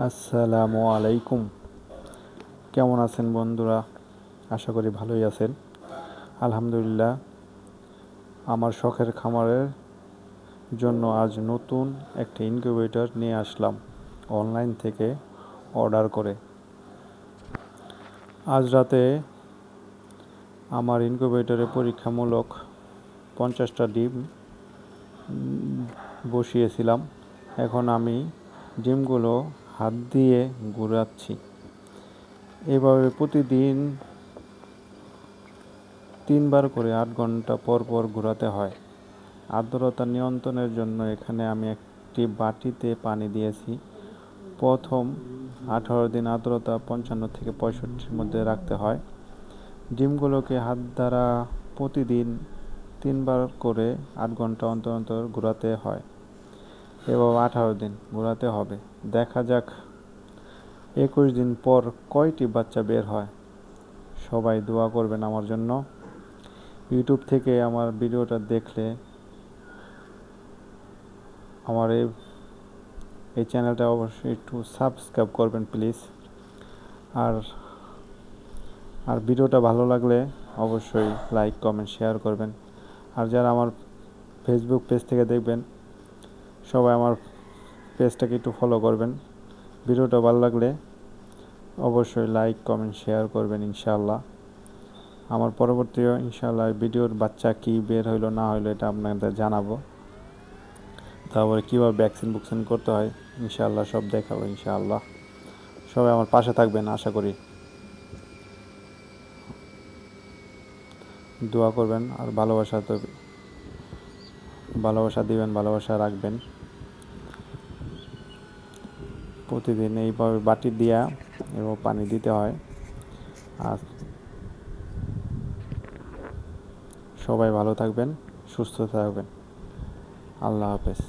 আসসালামু আলাইকুম। কেমন আছেন বন্ধুরা? আশা করি ভালোই আছেন। আলহামদুলিল্লাহ, আমার শখের খামারের জন্য আজ নতুন একটা ইনকিউবেটর নিয়ে আসলাম অনলাইন থেকে অর্ডার করে। আজ রাতে আমার ইনকিউবেটরে পরীক্ষামূলক পঞ্চাশটা ডিম বসিয়েছিলাম। এখন আমি ডিমগুলো হাত দিয়ে ঘুরাচ্ছি। এভাবে প্রতিদিন তিনবার করে আট ঘণ্টা পর পর ঘোরাতে হয়। আর্দ্রতা নিয়ন্ত্রণের জন্য এখানে আমি একটি বাটিতে পানি দিয়েছি। প্রথম আঠারো দিন আর্দ্রতা পঞ্চান্ন থেকে পঁয়ষট্টির মধ্যে রাখতে হয়। ডিমগুলোকে হাত দ্বারা প্রতিদিন তিনবার করে আট ঘণ্টা অন্তর অন্তর ঘোরাতে হয়। এবং আঠারো দিন ঘোরাতে হবে। দেখা যাক, একুশ দিন পর কয়টি বাচ্চা বের হয়। সবাই দোয়া করবেন আমার জন্য। ইউটিউব থেকে আমার ভিডিওটা দেখলে আমার এই এই চ্যানেলটা অবশ্যই একটু সাবস্ক্রাইব করবেন প্লিজ। আর আর ভিডিওটা ভালো লাগলে অবশ্যই লাইক, কমেন্ট, শেয়ার করবেন। আর যারা আমার ফেসবুক পেজ থেকে দেখবেন সবাই আমার পেজটাকে একটু ফলো করবেন। ভিডিওটা ভালো লাগলে অবশ্যই লাইক কমেন্ট শেয়ার করবেন ইনশাআল্লাহ। আমার পরবর্তী ইনশাআল্লাহ ভিডিওর বাচ্চা কি বের হইল, না হইল, এটা আপনাদের জানাব। তারপরে কীভাবে ভ্যাকসিন বুকসিন করতে হয়, ইনশাআল্লাহ সব দেখাবো ইনশাআল্লাহ। সবাই আমার পাশে থাকবেন, আশা করি। দোয়া করবেন আর ভালোবাসা তো ভালোবাসা দিবেন, ভালোবাসা রাখবেন। প্রতিদিন এইভাবে বাটি দিয়া এবং পানি দিতে হয়। আর সবাই ভালো থাকবেন, সুস্থ থাকবেন। আল্লাহ হাফেজ।